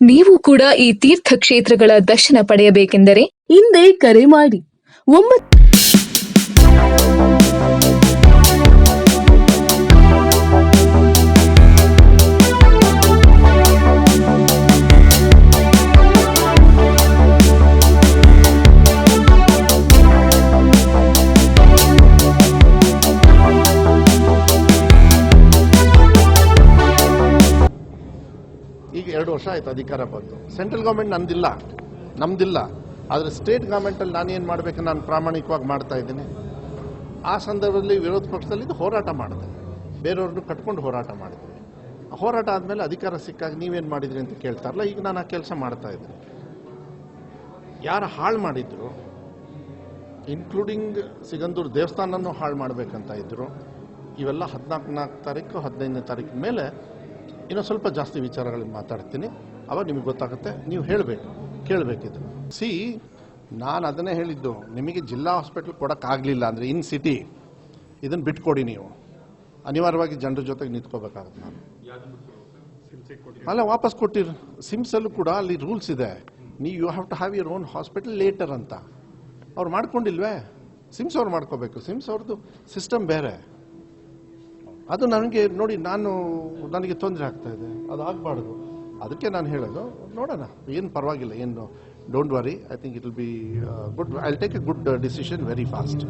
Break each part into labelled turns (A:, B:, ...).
A: ನೀವು ಕೂಡ ಈ ತೀರ್ಥ ಕ್ಷೇತ್ರಗಳ ದರ್ಶನ ಪಡೆಯಬೇಕೆಂದರೆ ಹಿಂದೆ ಕರೆ ಮಾಡಿ. ಒಂಬತ್ತು
B: ವರ್ಷ ಆಯ್ತು ಅಧಿಕಾರ ಬಂತು ಸೆಂಟ್ರಲ್ ಗೌರ್ಮೆಂಟ್ ನಂದಿಲ್ಲ. ನಮ್ದಿಲ್ಲ. ಆದರೆ ಸ್ಟೇಟ್ ಗೌರ್ಮೆಂಟಲ್ಲಿ ನಾನೇನು ಮಾಡಬೇಕು ನಾನು ಪ್ರಾಮಾಣಿಕವಾಗಿ ಮಾಡ್ತಾ ಇದ್ದೀನಿ. ಆ ಸಂದರ್ಭದಲ್ಲಿ ವಿರೋಧ ಪಕ್ಷದಲ್ಲಿ ಇದು ಹೋರಾಟ ಮಾಡಿದೆ. ಬೇರೆಯವ್ರನ್ನು ಕಟ್ಕೊಂಡು ಹೋರಾಟ ಮಾಡಿದ್ವಿ ಹೋರಾಟ ಆದಮೇಲೆ ಅಧಿಕಾರ ಸಿಕ್ಕಾಗ ನೀವೇನು ಮಾಡಿದ್ರಿ ಅಂತ ಕೇಳ್ತಾರಲ್ಲ, ಈಗ ನಾನು ಆ ಕೆಲಸ ಮಾಡ್ತಾ ಇದ್ದೀನಿ. ಯಾರು ಹಾಳು ಮಾಡಿದ್ರು ಇನ್ಕ್ಲೂಡಿಂಗ್ ಸಿಗಂದೂರು ದೇವಸ್ಥಾನನೂ ಹಾಳು ಮಾಡಬೇಕಂತ ಇದ್ದರು ಇವೆಲ್ಲ ಹದಿನಾಲ್ಕು ನಾಲ್ಕು ತಾರೀಕು, ಹದಿನೈದನೇ ತಾರೀಕು ಮೇಲೆ ಇನ್ನೂ ಸ್ವಲ್ಪ ಜಾಸ್ತಿ ವಿಚಾರಗಳನ್ನು ಮಾತಾಡ್ತೀನಿ. ಅವಾಗ ನಿಮಗೆ ಗೊತ್ತಾಗುತ್ತೆ. ನೀವು ಹೇಳಬೇಕು ಕೇಳಬೇಕಿದ್ರು ಸಿ ನಾನು ಅದನ್ನೇ ಹೇಳಿದ್ದು. ನಿಮಗೆ ಜಿಲ್ಲಾ ಹಾಸ್ಪಿಟ್ಲ್ ಕೊಡೋಕ್ಕಾಗಲಿಲ್ಲ ಅಂದರೆ ಇನ್ ಸಿಟಿ ಇದನ್ನು ಬಿಟ್ಕೊಡಿ ನೀವು. ಅನಿವಾರ್ಯವಾಗಿ ಜನರ ಜೊತೆಗೆ ನಿಂತ್ಕೋಬೇಕಾಗುತ್ತೆ ನಾನು. ಅಲ್ಲ, ವಾಪಸ್ ಕೊಟ್ಟಿರು. ಸಿಮ್ಸಲ್ಲೂ ಕೂಡ ಅಲ್ಲಿ ರೂಲ್ಸ್ ಇದೆ. ನೀ you have to have your own hospital later ಅಂತ. ಅವ್ರು ಮಾಡ್ಕೊಂಡಿಲ್ವೇ? ಸಿಮ್ಸ್ ಅವ್ರು ಮಾಡ್ಕೋಬೇಕು. ಸಿಮ್ಸ್ ಅವ್ರದ್ದು ಸಿಸ್ಟಮ್ ಬೇರೆ. ಅದು ನನಗೆ ನೋಡಿ ನಾನು ನನಗೆ ತೊಂದರೆ ಆಗ್ತಾ ಇದೆ. ಅದು ಆಗಬಾರ್ದು. ಅದಕ್ಕೆ ನಾನು ಹೇಳೋದು ನೋಡೋಣ. ಏನು ಪರವಾಗಿಲ್ಲ ಏನು. Don't worry I think it will be good I take a good decision very fast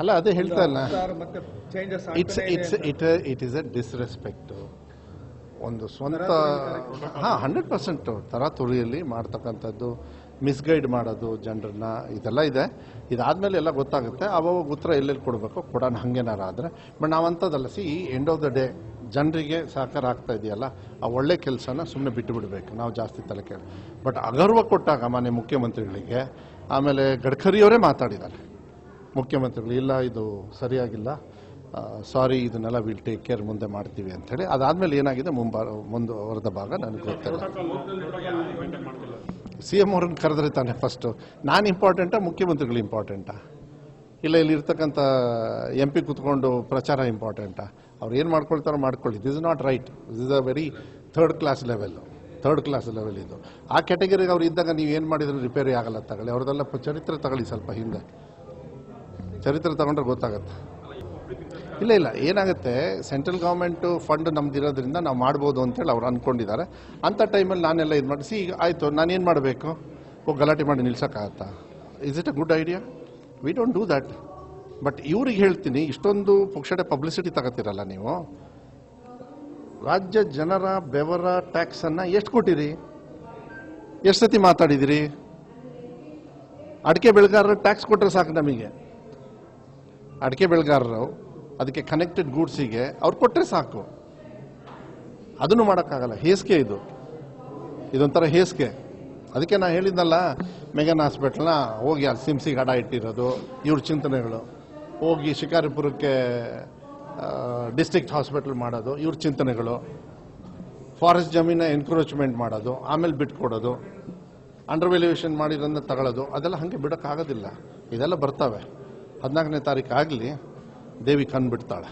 B: ಅಲ್ಲ ಅದೇ ಹೇಳ್ತಾ ಇಲ್ಲ. It's it's it it is a disrespect ಒಂದು ಸ್ವಂತ ಹಾಂ ಹಂಡ್ರೆಡ್ ಪರ್ಸೆಂಟ್ ತರಾತುರಿಯಲ್ಲಿ ಮಾಡ್ತಕ್ಕಂಥದ್ದು. ಮಿಸ್ಗೈಡ್ ಮಾಡೋದು ಜನರನ್ನ, ಇದೆಲ್ಲ ಇದೆ. ಇದಾದಮೇಲೆ ಎಲ್ಲ ಗೊತ್ತಾಗುತ್ತೆ. ಅವಾಗ ಉತ್ತರ ಎಲ್ಲೆಲ್ಲಿ ಕೊಡಬೇಕು? ಕೊಡೋಣ ಹಂಗೇನಾರ ಆದರೆ. But ನಾವಂಥದ್ದಲ್ಲ, see end of the day ಜನರಿಗೆ ಸಹಕಾರ ಆಗ್ತಾ ಇದೆಯಲ್ಲ, ಆ ಒಳ್ಳೆ ಕೆಲಸನ ಸುಮ್ಮನೆ ಬಿಟ್ಟು ಬಿಡಬೇಕು. ನಾವು ಜಾಸ್ತಿ ತಲೆ ಕೇಳಿ ಬಟ್ ಅಗರ್ವ ಕೊಟ್ಟಾಗ ಮನೆ ಮುಖ್ಯಮಂತ್ರಿಗಳಿಗೆ, ಆಮೇಲೆ ಗಡ್ಕರಿಯವರೇ ಮಾತಾಡಿದ್ದಾರೆ. ಮುಖ್ಯಮಂತ್ರಿಗಳು, ಇಲ್ಲ, ಇದು ಸರಿಯಾಗಿಲ್ಲ ಸಾರಿ ಇದನ್ನೆಲ್ಲ ವಿಲ್ ಟೇಕ್ ಕೇರ್ ಮುಂದೆ ಮಾಡ್ತೀವಿ ಅಂಥೇಳಿ. ಅದಾದಮೇಲೆ ಏನಾಗಿದೆ? ಮುಂಬಾರ ಮುಂದುವರೆದ ಭಾಗ ನನಗೆ ಗೊತ್ತಿಲ್ಲ. ಸಿ ಎಂ ಅವ್ರನ್ನ ಕರೆದ್ರೆ ತಾನೆ ಫಸ್ಟು ನಾನು ಇಂಪಾರ್ಟೆಂಟಾ ಮುಖ್ಯಮಂತ್ರಿಗಳು ಇಂಪಾರ್ಟೆಂಟಾ ಇಲ್ಲ, ಇಲ್ಲಿ ಇರ್ತಕ್ಕಂಥ ಎಂ ಪಿ ಕೂತ್ಕೊಂಡು ಪ್ರಚಾರ ಇಂಪಾರ್ಟೆಂಟಾ ಅವ್ರು ಏನು ಮಾಡ್ಕೊಳ್ತಾರೋ ಮಾಡ್ಕೊಳ್ಳಿ. This is not right this is a very third class level third class level ಇದು. ಆ ಕ್ಯಾಟಗರಿಗೆ ಅವ್ರು ಇದ್ದಾಗ ನೀವು ಏನು ಮಾಡಿದ್ರು ರಿಪೇರಿ ಆಗಲ್ಲ ತಗೊಳ್ಳಿ. ಅವ್ರದ್ದೆಲ್ಲ ಚರಿತ್ರೆ ತಗೊಳ್ಳಿ ಸ್ವಲ್ಪ ಹಿಂದೆ. ಚರಿತ್ರೆ ತಗೊಂಡ್ರೆ ಗೊತ್ತಾಗತ್ತೆ. ಇಲ್ಲ ಇಲ್ಲ. ಏನಾಗುತ್ತೆ? ಸೆಂಟ್ರಲ್ ಗೌರ್ಮೆಂಟು ಫಂಡ್ ನಮ್ದಿರೋದ್ರಿಂದ ನಾವು ಮಾಡ್ಬೋದು ಅಂತೇಳಿ ಅವ್ರು ಅಂದ್ಕೊಂಡಿದ್ದಾರೆ ಅಂಥ ಟೈಮಲ್ಲಿ ನಾನೆಲ್ಲ ಇದು ಮಾಡಿಸಿ ಈಗ ಆಯಿತು, ನಾನೇನು ಮಾಡಬೇಕು? ಓ, ಗಲಾಟೆ ಮಾಡಿ ನಿಲ್ಸೋಕ್ಕಾಗತ್ತಾ? Is it a good idea we don't do that but ಇವ್ರಿಗೆ ಹೇಳ್ತೀನಿ, ಇಷ್ಟೊಂದು ಪುಕ್ಷಡೆ ಪಬ್ಲಿಸಿಟಿ ತಗೋತೀರಲ್ಲ ನೀವು. ರಾಜ್ಯ ಜನರ ಬೆವರ ಟ್ಯಾಕ್ಸನ್ನು ಎಷ್ಟು ಕೊಟ್ಟಿರಿ? ಎಷ್ಟು ಸತಿ ಮಾತಾಡಿದಿರಿ? ಅಡಿಕೆ ಬೆಳೆಗಾರರು ಟ್ಯಾಕ್ಸ್ ಕೊಟ್ಟರೆ ಸಾಕು ನಮಗೆ. ಅಡಿಕೆ ಬೆಳೆಗಾರರು ಅದಕ್ಕೆ ಕನೆಕ್ಟೆಡ್ ಗೂಡ್ಸಿಗೆ ಅವ್ರು ಕೊಟ್ಟರೆ ಸಾಕು. ಅದನ್ನು ಮಾಡೋಕ್ಕಾಗಲ್ಲ. ಹೇಸಿಗೆ ಇದು. ಇದೊಂಥರ ಹೇಸಿಗೆ. ಅದಕ್ಕೆ ನಾನು ಹೇಳಿದ್ನಲ್ಲ, ಮೆಗನ್ ಹಾಸ್ಪಿಟಲ್ನ ಹೋಗಿ ಅಲ್ಲಿ ಸಿಮ್ಸಿಗೆ ಅಡ ಇಟ್ಟಿರೋದು, ಇವ್ರ ಚಿಂತನೆಗಳು. ಹೋಗಿ ಶಿಕಾರಿಪುರಕ್ಕೆ ಡಿಸ್ಟ್ರಿಕ್ಟ್ ಹಾಸ್ಪಿಟಲ್ ಮಾಡೋದು, ಇವ್ರ ಚಿಂತನೆಗಳು. ಫಾರೆಸ್ಟ್ ಜಮೀನ ಎನ್ಕ್ರೋಚ್ಮೆಂಟ್ ಮಾಡೋದು, ಆಮೇಲೆ ಬಿಟ್ಕೊಡೋದು ಅಂಡರ್ ವ್ಯಾಲ್ಯೂಯೇಷನ್ ಮಾಡಿರೋದನ್ನ ತಗೊಳ್ಳೋದು. ಅದೆಲ್ಲ ಹಾಗೆ ಬಿಡೋಕ್ಕಾಗೋದಿಲ್ಲ. ಇದೆಲ್ಲ ಬರ್ತವೆ. ಹದಿನಾಲ್ಕನೇ ತಾರೀಕು ಆಗಲಿ ದೇವಿ ಕಣ್ ಬಿಡ್ತಾಳೆ